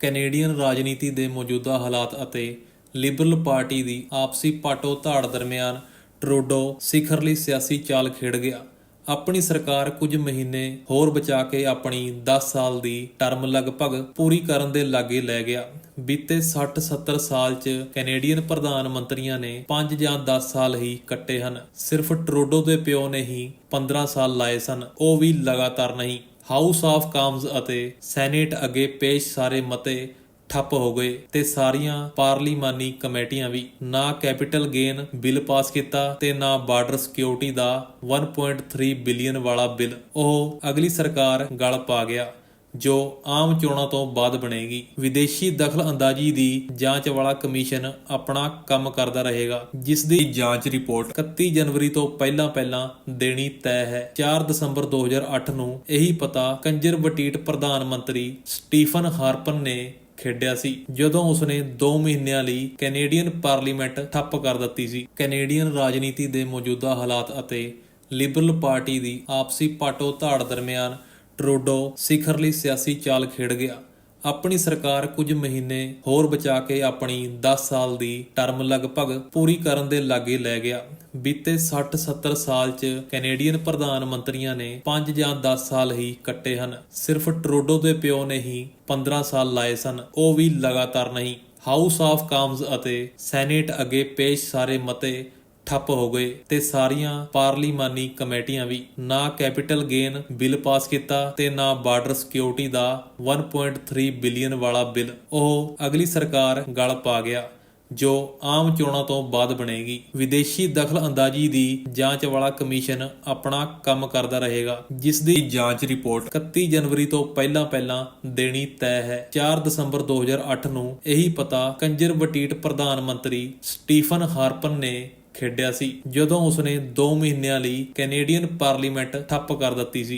Canadian ਰਾਜਨੀਤੀ ਦੇ ਮੌਜੂਦਾ ਹਾਲਾਤ ਅਤੇ ਲਿਬਰਲ ਪਾਰਟੀ ਦੀ ਆਪਸੀ ਪਾਟੋ ਧਾੜ ਦਰਮਿਆਨ ਟਰੂਡੋ ਸਿਖਰਲੀ ਸਿਆਸੀ ਚਾਲ ਖੇਡ ਗਿਆ। ਆਪਣੀ ਸਰਕਾਰ ਕੁਝ ਮਹੀਨੇ ਹੋਰ ਬਚਾ ਕੇ ਆਪਣੀ 10 ਸਾਲ ਦੀ ਟਰਮ ਲਗਭਗ ਪੂਰੀ ਕਰਨ ਦੇ ਲਾਗੇ ਲੈ ਗਿਆ। ਬੀਤੇ 60-70 ਸਾਲ 'ਚ ਕੈਨੇਡੀਅਨ ਪ੍ਰਧਾਨ ਮੰਤਰੀਆਂ ਨੇ 5 ਜਾਂ 10 ਸਾਲ ਹੀ ਕੱਟੇ ਹਨ। ਸਿਰਫ ਟਰੂਡੋ ਦੇ ਪਿਓ ਨੇ ਹੀ 15 ਸਾਲ ਲਾਏ ਸਨ। ਉਹ ਵੀ ਲਗਾਤਾਰ ਨਹੀਂ। ਹਾਊਸ ਆਫ ਕਾਮਜ਼ ਅਤੇ ਸੈਨੇਟ ਅੱਗੇ ਪੇਸ਼ ਸਾਰੇ ਮਤੇ ਠੱਪ ਹੋ ਗਏ ਤੇ ਸਾਰੀਆਂ ਪਾਰਲੀਮਾਨੀ ਕਮੇਟੀਆਂ ਵੀ ਨਾ ਕੈਪੀਟਲ ਗੇਨ ਬਿੱਲ ਪਾਸ ਕੀਤਾ ਤੇ ਨਾ ਬਾਰਡਰ ਸਿਕਿਉਰਿਟੀ ਦਾ 1.3 ਬਿਲੀਅਨ ਵਾਲਾ ਬਿੱਲ। ਉਹ ਅਗਲੀ ਸਰਕਾਰ ਗਲ ਪਾ ਗਿਆ। ਜੋ ਆਮ ਚੋਣਾਂ ਤੋਂ ਬਾਅਦ ਬਣੇਗੀ। ਵਿਦੇਸ਼ੀ ਦਖਲ ਅੰਦਾਜ਼ੀ ਦੀ ਜਾਂਚ ਵਾਲਾ ਕਮਿਸ਼ਨ ਆਪਣਾ ਕੰਮ ਕਰਦਾ ਰਹੇਗਾ, ਜਿਸ ਦੀ ਜਾਂਚ ਰਿਪੋਰਟ 31 ਜਨਵਰੀ ਤੋਂ ਪਹਿਲਾਂ ਪਹਿਲਾਂ ਦੇਣੀ ਤੈਅ ਹੈ। 4 ਦਸੰਬਰ 2008 ਨੂੰ ਇਹੀ ਪਤਾ ਕੰਜ਼ਰਵੇਟਿਵ ਪ੍ਰਧਾਨ ਮੰਤਰੀ ਸਟੀਫਨ ਹਾਰਪਨ ਨੇ ਖੇਡਿਆ ਸੀ, ਜਦੋਂ ਉਸਨੇ 2 ਮਹੀਨਿਆਂ ਲਈ ਕੈਨੇਡੀਅਨ ਪਾਰਲੀਮੈਂਟ ਠੱਪ ਕਰ ਦਿੱਤੀ ਸੀ। ਕੈਨੇਡੀਅਨ ਰਾਜਨੀਤੀ ਦੇ ਮੌਜੂਦਾ ਹਾਲਾਤ ਅਤੇ ਲਿਬਰਲ ਪਾਰਟੀ ਦੀ ਆਪਸੀ ਪਾਟੋ ਧਾੜ ਦਰਮਿਆਨ ਟਰੂਡੋ ਸਿਖਰ ਲਈ ਸਿਆਸੀ ਚਾਲ ਖੇਡ ਗਿਆ। ਆਪਣੀ ਸਰਕਾਰ ਕੁਝ ਮਹੀਨੇ ਹੋਰ ਬਚਾ ਕੇ ਆਪਣੀ 10 ਸਾਲ ਦੀ ਟਰਮ ਲਗਭਗ ਪੂਰੀ ਕਰਨ ਦੇ ਲਾਗੇ ਲੈ ਗਿਆ। ਬੀਤੇ 60-70 ਸਾਲ 'ਚ ਕੈਨੇਡੀਅਨ ਪ੍ਰਧਾਨ ਮੰਤਰੀਆਂ ਨੇ 5 ਜਾਂ 10 ਸਾਲ ਹੀ ਕੱਟੇ ਹਨ। ਸਿਰਫ ਟਰੂਡੋ ਦੇ ਪਿਓ ਨੇ ਹੀ 15 ਸਾਲ ਲਾਏ ਸਨ। ਉਹ ਵੀ ਲਗਾਤਾਰ ਨਹੀਂ। ਹਾਊਸ ਆਫ ਕਾਮਜ਼ ਅਤੇ ਸੈਨੇਟ ਅੱਗੇ ਪੇਸ਼ ਸਾਰੇ ਮਤੇ ਠੱਪ ਹੋ ਗਏ ਤੇ ਸਾਰੀਆਂ ਪਾਰਲੀਮਾਨੀ ਕਮੇਟੀਆਂ ਵੀ ਨਾ ਕੈਪੀਟਲ ਗੇਨ ਬਿੱਲ ਪਾਸ ਕੀਤਾ ਤੇ ਨਾ ਬਾਰਡਰ ਸਿਕਿਉਰਿਟੀ ਦਾ 1.3 ਬਿਲੀਅਨ ਵਾਲਾ ਬਿੱਲ। ਉਹ ਅਗਲੀ ਸਰਕਾਰ ਗਲ ਪਾ ਗਿਆ, ਜੋ ਆਮ ਚੋਣਾਂ ਤੋਂ ਬਾਅਦ ਬਣੇਗੀ। ਵਿਦੇਸ਼ੀ ਦਖਲ ਅੰਦਾਜ਼ੀ ਦੀ ਜਾਂਚ ਵਾਲਾ ਕਮਿਸ਼ਨ ਆਪਣਾ ਕੰਮ ਕਰਦਾ ਰਹੇਗਾ ਜਿਸ ਦੀ ਜਾਂਚ ਰਿਪੋਰਟ 31 ਜਨਵਰੀ ਤੋਂ ਪਹਿਲਾਂ ਪਹਿਲਾਂ ਦੇਣੀ ਤੈਅ ਹੈ। 4 ਦਸੰਬਰ 2008 ਨੂੰ ਇਹੀ ਪਤਾ ਕੰਜ਼ਰਵੇਟਿਵ ਪ੍ਰਧਾਨ ਮੰਤਰੀ ਸਟੀਫਨ ਹਾਰਪਨ ਨੇ ਖੇਡਿਆ ਸੀ ਜਦੋਂ ਉਸਨੇ 2 ਮਹੀਨਿਆਂ ਲਈ ਕੈਨੇਡੀਅਨ ਪਾਰਲੀਮੈਂਟ ਠੱਪ ਕਰ ਦਿੱਤੀ ਸੀ।